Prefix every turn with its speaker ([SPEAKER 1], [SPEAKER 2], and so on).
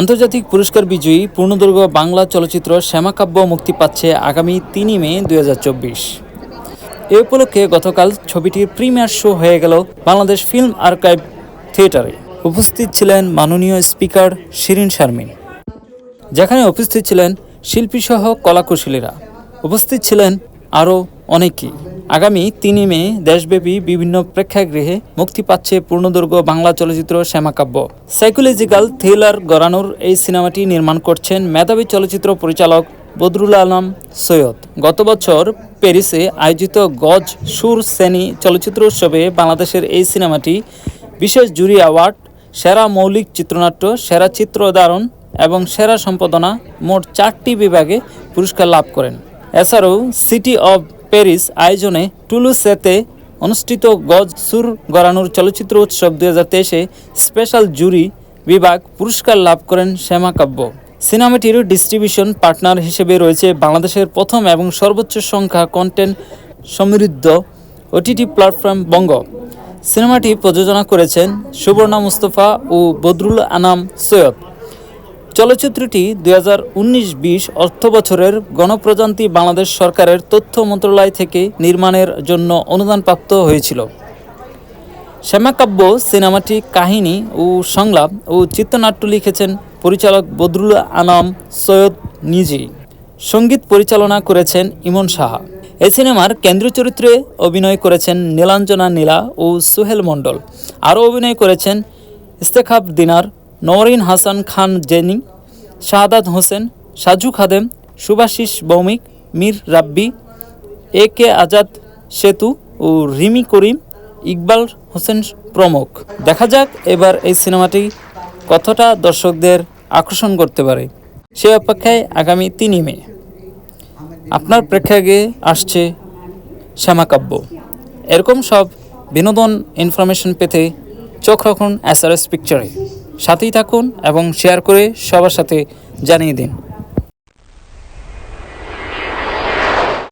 [SPEAKER 1] আন্তর্জাতিক পুরস্কার বিজয়ী পূর্ণদৈর্ঘ্য বাংলা চলচ্চিত্র শ্যামাকাব্য মুক্তি পাচ্ছে আগামী তিনই মে দু হাজার চব্বিশ। এ উপলক্ষে গতকাল ছবিটির প্রিমিয়ার শো হয়ে গেল বাংলাদেশ ফিল্ম আর্কাইভ থিয়েটারে। উপস্থিত ছিলেন মাননীয় স্পিকার শিরিন শারমিন। যেখানে উপস্থিত ছিলেন শিল্পীসহ কলাকুশলীরা। উপস্থিত ছিলেন আরও অনেকেই। আগামী তিনই মে দেশব্যাপী বিভিন্ন প্রেক্ষাগৃহে মুক্তি পাচ্ছে পূর্ণদৈর্ঘ্য বাংলা চলচ্চিত্র শ্যামাকাব্য। সাইকোলজিক্যাল থ্রিলার গড়ানোর এই সিনেমাটি নির্মাণ করছেন মেধাবী চলচ্চিত্র পরিচালক বদরুল আলম সৈয়দ। গত বছর প্যারিসে আয়োজিত গজ সুর শ্রেণি চলচ্চিত্র উৎসবে বাংলাদেশের এই সিনেমাটি বিশেষ জুরি অ্যাওয়ার্ড, সেরা মৌলিক চিত্রনাট্য, সেরা চিত্রধারণ এবং সেরা সম্পাদনা মোট চারটি বিভাগে পুরস্কার লাভ করেন। এছাড়াও সিটি অব প্যারিস আয়োজনে টুলুসেতে অনুষ্ঠিত গজ সুর গড়ানোর চলচ্চিত্র উৎসব দুই হাজার তেইশে স্পেশাল জুরি বিভাগ পুরস্কার লাভ করেন শ্যামাকাব্য সিনেমাটির ডিস্ট্রিবিউশন পার্টনার হিসেবে রয়েছে বাংলাদেশের প্রথম এবং সর্বোচ্চ সংখ্যা কন্টেন্ট সমৃদ্ধ ওটিটি প্ল্যাটফর্ম বঙ্গ। সিনেমাটি প্রযোজনা করেছেন সুবর্ণা মুস্তফা ও বদরুল আনাম সৈয়দ। চলচ্চিত্রটি দুই হাজার উনিশ বিশ অর্থ বছরের গণপ্রজান্তি বাংলাদেশ সরকারের তথ্য মন্ত্রণালয় থেকে নির্মাণের জন্য অনুদানপ্রাপ্ত হয়েছিল। শ্যামাকাব্য সিনেমাটি কাহিনী ও সংলাপ ও চিত্রনাট্য লিখেছেন পরিচালক বদরুল আনাম সৈয়দ নিজি। সংগীত পরিচালনা করেছেন ইমন সাহা। এই সিনেমার কেন্দ্রীয় চরিত্রে অভিনয় করেছেন নীলাঞ্জনা নীলা ও সুহেল মণ্ডল। আরও অভিনয় করেছেন ইস্তেখাব দিনার নওরিন হাসান খান জেনি শাহাদাত হোসেন, সাজু খাদেম, সুভাশিস ভৌমিক, মীর রাব্বি, এ কে আজাদ সেতু ও রিমি করিম, ইকবাল হোসেন প্রমুখ। দেখা যাক এবার এই সিনেমাটি কতটা দর্শকদের আকর্ষণ করতে পারে। সে অপেক্ষায় আগামী তিনই মে। আপনার প্রেক্ষাগৃহে আসছে শ্যামাকাব্য। এরকম সব বিনোদন ইনফরমেশন পেতে চোখ রাখুন এস আর এস পিকচারে সাথেই থাকুন এবং শেয়ার করে সবার সাথে জানিয়ে দিন।